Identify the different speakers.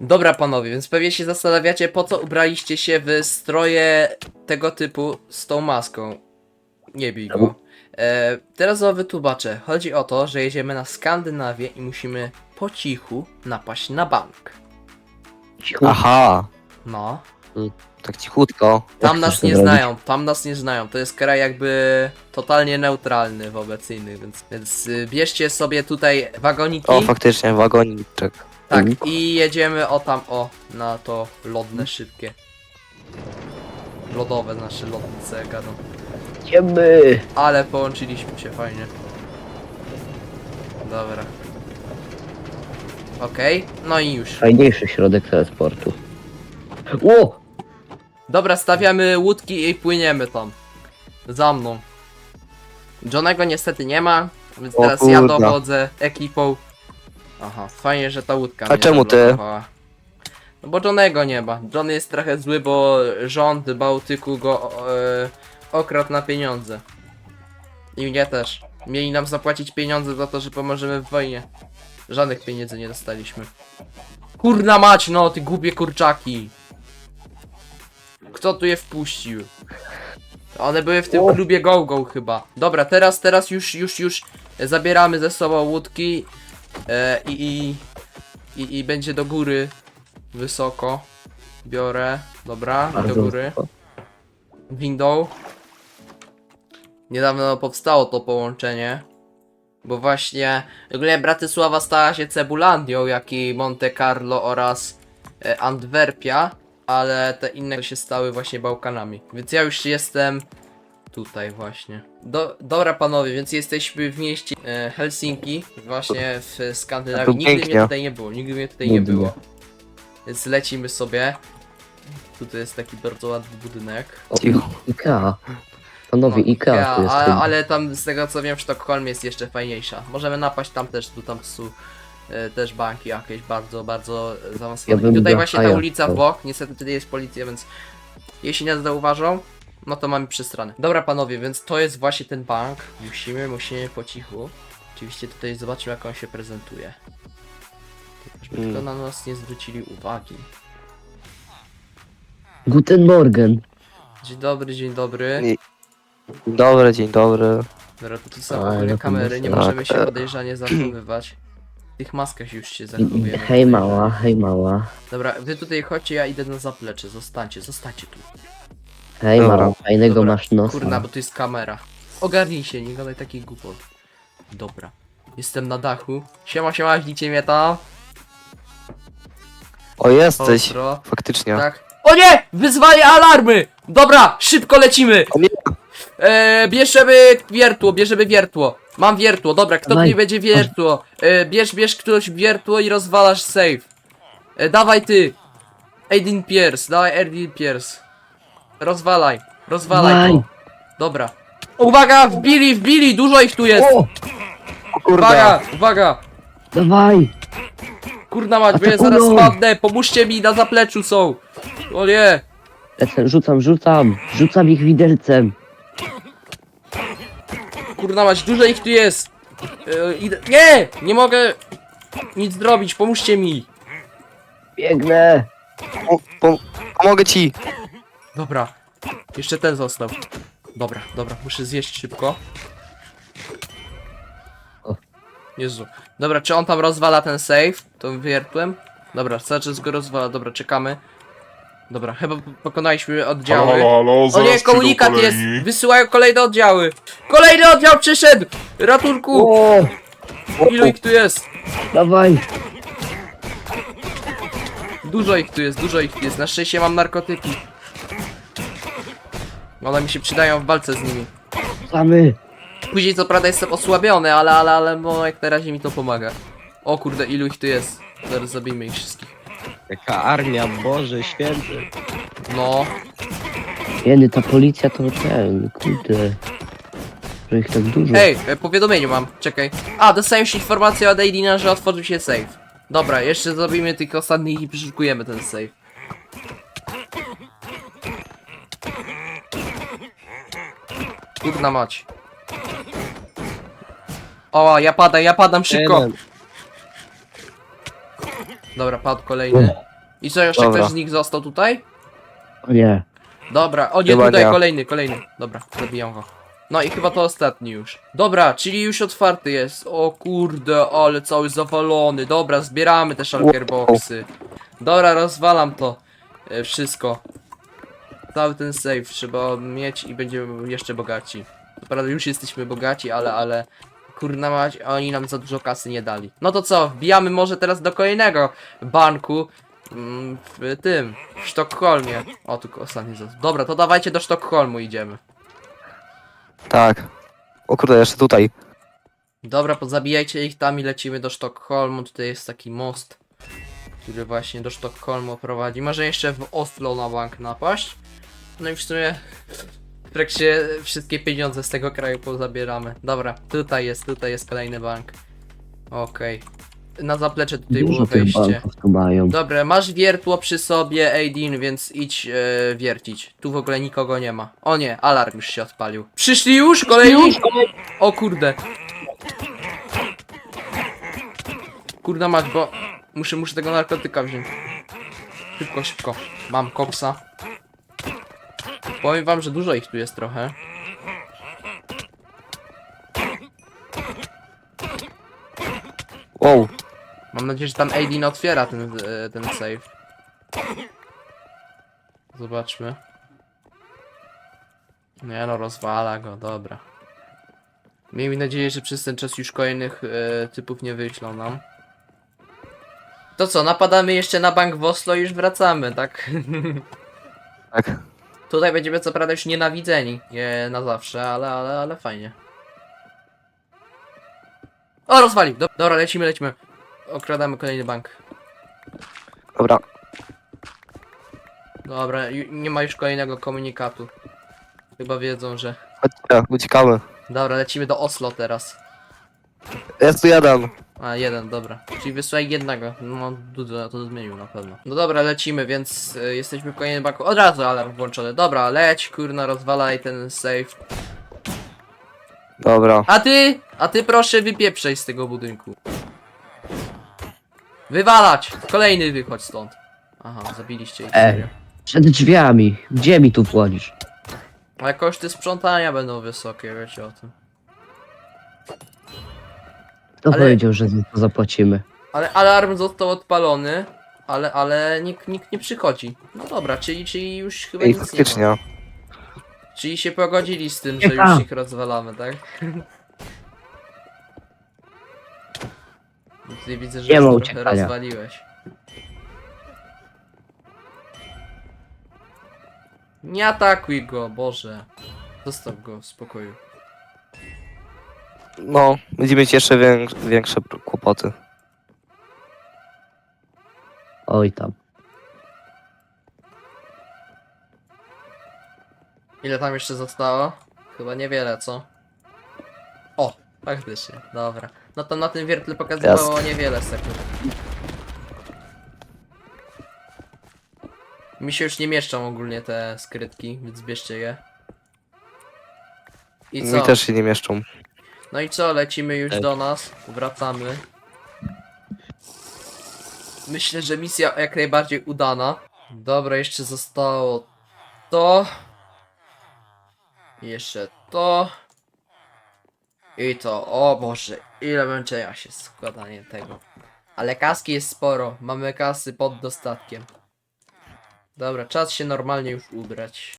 Speaker 1: Dobra panowie, więc pewnie się zastanawiacie po co ubraliście się w stroje tego typu z tą maską. Nie bij go. E, teraz wam wytłumaczę. Chodzi o to, że jedziemy na Skandynawię i musimy po cichu napaść na bank.
Speaker 2: Aha,
Speaker 1: No.
Speaker 2: tak cichutko.
Speaker 1: Tam
Speaker 3: Jak
Speaker 1: nas nie znają, tam nas nie znają. To jest kraj jakby totalnie neutralny wobec innych, więc, więc y, bierzcie sobie tutaj wagoniki.
Speaker 2: O, faktycznie, wagoniczek.
Speaker 1: Tak,
Speaker 3: Mhm.
Speaker 1: i jedziemy o tam, o, na to lodne, szybkie. Lodowe, nasze lotnice, gadam.
Speaker 3: Idziemy!
Speaker 1: Ale połączyliśmy się fajnie. Dobra. Okej, no i już.
Speaker 3: Fajniejszy środek transportu. Ło!
Speaker 1: Dobra, stawiamy łódki i płyniemy tam. Za mną. Johnego niestety nie ma, więc
Speaker 2: O
Speaker 1: teraz ja dowodzę ekipą. Aha, fajnie, że ta łódka
Speaker 2: A
Speaker 1: mnie
Speaker 2: czemu ty?
Speaker 1: zablokowała. No bo Johnego nie ma. John jest trochę zły, bo rząd Bałtyku go e, okradł na pieniądze. I mnie też. Mieli nam zapłacić pieniądze za to, że pomożemy w wojnie. Żadnych pieniędzy nie dostaliśmy. Kurna mać, no, ty głupie kurczaki. Kto tu je wpuścił? One były w tym klubie Go Go chyba. Dobra, teraz, teraz już, już, już zabieramy ze sobą łódki e, i, i, i, i będzie do góry wysoko. Biorę, dobra, do
Speaker 3: Bardzo
Speaker 1: góry.
Speaker 3: wysoko.
Speaker 1: Window. Niedawno powstało to połączenie. Bo właśnie w ogóle Bratysława stała się Cebulandią, jak i Monte Carlo oraz e, Antwerpia, ale te inne się stały właśnie Bałkanami. Więc ja już jestem tutaj właśnie. Do, dobra panowie, więc jesteśmy w mieście e, Helsinki, właśnie w Skandynawii. Nigdy mnie
Speaker 2: pięknie.
Speaker 1: tutaj nie było, nigdy mnie tutaj nie
Speaker 3: Nigdy nie.
Speaker 1: było. Więc lecimy sobie. Tutaj jest taki bardzo ładny budynek.
Speaker 3: O,
Speaker 2: Cicho.
Speaker 3: Ikea. Panowie,
Speaker 1: No,
Speaker 3: Ikea
Speaker 1: ja,
Speaker 3: tu jest.
Speaker 1: ale,
Speaker 3: chyba.
Speaker 1: ale tam z tego co wiem w Sztokholmie jest jeszcze fajniejsza. Możemy napaść tam też, tu tam są e, też banki jakieś bardzo, bardzo zaawansowane.
Speaker 3: Ja
Speaker 1: I tutaj właśnie ta ulica w bok, niestety tutaj jest policja, więc jeśli nas zauważą, no to mamy przestranę. Dobra panowie, więc to jest właśnie ten bank. Musimy, musimy po cichu. Oczywiście tutaj zobaczymy jak on się prezentuje. Żeby
Speaker 2: Mm.
Speaker 1: tylko na nas nie zwrócili uwagi.
Speaker 3: Guten Morgen.
Speaker 1: Dzień dobry, dzień dobry.
Speaker 2: Dobry, dzień dobry.
Speaker 1: Dobra, to tu są ogólnie kamery, nie
Speaker 3: tak.
Speaker 1: możemy się podejrzanie zachowywać. W tych maskach już się zachowujemy.
Speaker 3: Hej mała, hej mała.
Speaker 1: Dobra, wy tutaj chodźcie, ja idę na zaplecze. Zostańcie, zostańcie tu.
Speaker 3: Hej
Speaker 2: Dobra.
Speaker 3: fajnego
Speaker 1: Dobra,
Speaker 3: masz nosa.
Speaker 1: Kurna, bo tu jest kamera. Ogarnij się, nie gadaj takich głupot. Dobra. Jestem na dachu. Siema, siema, widzicie mnie tam?
Speaker 2: O, jesteś.
Speaker 1: Ostro.
Speaker 2: Faktycznie.
Speaker 1: Tak. O nie! Wyzwanie alarmy! Dobra, szybko lecimy!
Speaker 2: O nie,
Speaker 1: Eee, bierzemy wiertło, bierzemy wiertło. Mam wiertło, dobra, kto
Speaker 3: Dawaj.
Speaker 1: będzie wiertło? E, bierz, bierz ktoś wiertło i rozwalasz safe. E, dawaj ty. Aidin Pierce, dawaj Aidin Pierce. Rozwalaj, rozwalaj to. Dobra. Uwaga, wbili, wbili, dużo ich tu jest.
Speaker 3: O!
Speaker 2: o kurde.
Speaker 1: Uwaga, uwaga.
Speaker 3: Dawaj!
Speaker 1: Kurna mać, bo ja
Speaker 3: Atakują.
Speaker 1: zaraz spadnę, pomóżcie mi, na zapleczu są. O nie.
Speaker 3: Lecę, rzucam, rzucam! Rzucam ich widelcem!
Speaker 1: Kurna mać, dużo ich tu jest. E, idę. Nie, nie mogę nic zrobić, pomóżcie mi.
Speaker 3: Biegnę!
Speaker 2: Po, po, pomogę ci.
Speaker 1: Dobra. Jeszcze ten został. Dobra, dobra, muszę zjeść szybko.
Speaker 3: O.
Speaker 1: Jezu. Dobra, czy on tam rozwala ten save? To wiertłem? Dobra, cały czas go rozwala, dobra, czekamy. Dobra, chyba po- pokonaliśmy oddziały.
Speaker 4: Halo, halo,
Speaker 1: O
Speaker 4: zaraz
Speaker 1: nie,
Speaker 4: przyjdą
Speaker 1: komunikat jest!
Speaker 4: kolejni.
Speaker 1: Wysyłają kolejne oddziały! Kolejny oddział przyszedł! Ratunku!
Speaker 3: O!
Speaker 1: Ilu ich tu jest?
Speaker 3: Dawaj!
Speaker 1: Dużo ich tu jest, dużo ich tu jest. Na szczęście mam narkotyki. One mi się przydają w walce z nimi.
Speaker 3: Rzucamy!
Speaker 1: Później co prawda jestem osłabiony, ale, ale, ale no jak na razie mi to pomaga. O kurde, ilu ich tu jest. Zaraz zabijmy ich wszystkich.
Speaker 5: Jaka armia, Boże święty.
Speaker 1: No,
Speaker 3: Jeny, ta policja to ten, kurde. Że ich tak dużo.
Speaker 1: Ej, e, powiadomieniu mam, czekaj. A, dostałem już informację od Aidina, że otworzył się safe. Dobra, jeszcze zrobimy tych ostatnich i przeszukujemy ten safe. Kurna mać. O, ja padam, ja padam szybko.
Speaker 5: Jeden.
Speaker 1: Dobra, padł kolejny. I co, jeszcze
Speaker 2: Dobra.
Speaker 1: ktoś z nich został tutaj?
Speaker 3: Nie.
Speaker 1: Dobra, o nie,
Speaker 2: Chyba
Speaker 1: tutaj
Speaker 2: nie.
Speaker 1: kolejny, kolejny. Dobra, zabijam go. No i chyba to ostatni już. Dobra, czyli już otwarty jest. O kurde, ale cały zawalony. Dobra, zbieramy te shulker boxy. Dobra, rozwalam to. E, wszystko. Cały ten save trzeba mieć i będziemy jeszcze bogaci. Co Prawda, już jesteśmy bogaci, ale, ale... Kurna mać, oni nam za dużo kasy nie dali. No to co, wbijamy może teraz do kolejnego banku. mm, W tym, w Sztokholmie. O, tu ostatni został. Dobra, to dawajcie do Sztokholmu idziemy.
Speaker 2: Tak. O kurde, jeszcze tutaj.
Speaker 1: Dobra, pozabijajcie ich tam i lecimy do Sztokholmu. Tutaj jest taki most, który właśnie do Sztokholmu prowadzi. Może jeszcze w Oslo na bank napaść. No i w sumie w trakcie wszystkie pieniądze z tego kraju pozabieramy. Dobra, tutaj jest, tutaj jest kolejny bank. Okej. Na zaplecze tutaj było
Speaker 3: Dużo tych
Speaker 1: wejście.
Speaker 3: banków tu mają.
Speaker 1: Dobra, masz wiertło przy sobie, Aidin, więc idź e, wiercić. Tu w ogóle nikogo nie ma. O nie, alarm już się odpalił. Przyszli już? Kolejni? O kurde. Kurna mać, bo muszę, muszę tego narkotyka wziąć. Szybko, szybko. Mam koksa. Powiem wam, że dużo ich tu jest trochę.
Speaker 2: Wow.
Speaker 1: Mam nadzieję, że tam Aidin otwiera ten, e, ten save. Zobaczmy. Nie no, rozwala go, dobra. Miejmy nadzieję, że przez ten czas już kolejnych e, typów nie wyślą nam. To co, napadamy jeszcze na bank w Oslo i już wracamy, tak?
Speaker 2: Tak.
Speaker 1: Tutaj będziemy co prawda już nienawidzeni nie na zawsze, ale, ale, ale fajnie. O, rozwalił! Dob- Dobra, lecimy, lecimy. Okradamy kolejny bank.
Speaker 2: Dobra.
Speaker 1: Dobra, nie ma już kolejnego komunikatu. Chyba wiedzą, że...
Speaker 2: Chodźcie, uciekamy.
Speaker 1: Dobra, lecimy do Oslo teraz.
Speaker 2: Jest tu jeden.
Speaker 1: A, jeden, dobra. Czyli wysłaj jednego. No, dużo to zmienił na pewno. No dobra, lecimy, więc y, jesteśmy w kolejnym banku. Od razu alarm włączony. Dobra, leć, kurna, rozwalaj ten save.
Speaker 2: Dobra.
Speaker 1: A ty, a ty proszę wypieprzej z tego budynku. Wywalać! Kolejny wychodź stąd. Aha, zabiliście ich.
Speaker 3: Ej.
Speaker 1: serio.
Speaker 3: Przed drzwiami. Gdzie mi tu wchodzisz?
Speaker 1: Ale koszty sprzątania będą wysokie, wiecie o tym.
Speaker 3: Kto
Speaker 1: Ale-
Speaker 3: powiedział, że za to zapłacimy?
Speaker 1: Ale alarm został odpalony, ale, ale nikt, nikt nie przychodzi. No dobra, czyli, czyli już chyba
Speaker 2: Ej,
Speaker 1: nic nie ma.
Speaker 2: faktycznie.
Speaker 1: Czyli się pogodzili z tym, że już ich rozwalamy, tak? Tutaj widzę, że
Speaker 3: Nie ma
Speaker 1: już trochę
Speaker 3: uciekania.
Speaker 1: rozwaliłeś. Nie atakuj go, Boże. Zostaw go w spokoju.
Speaker 2: No, będziemy mieć jeszcze więk większe kłopoty.
Speaker 3: Oj tam.
Speaker 1: Ile tam jeszcze zostało? Chyba niewiele, co? O, faktycznie, dobra. No to na tym wiertle pokazywało niewiele sekund. Mi się już nie mieszczą ogólnie te skrytki, więc bierzcie je. I co?
Speaker 2: Mi też się nie mieszczą.
Speaker 1: No i co, lecimy już
Speaker 5: Tak.
Speaker 1: do nas, wracamy. Myślę, że misja jak najbardziej udana. Dobra, jeszcze zostało to. Jeszcze to. I to. O Boże, ile męczenia się składanie tego. Ale kaski jest sporo. Mamy kasy pod dostatkiem. Dobra, czas się normalnie już ubrać.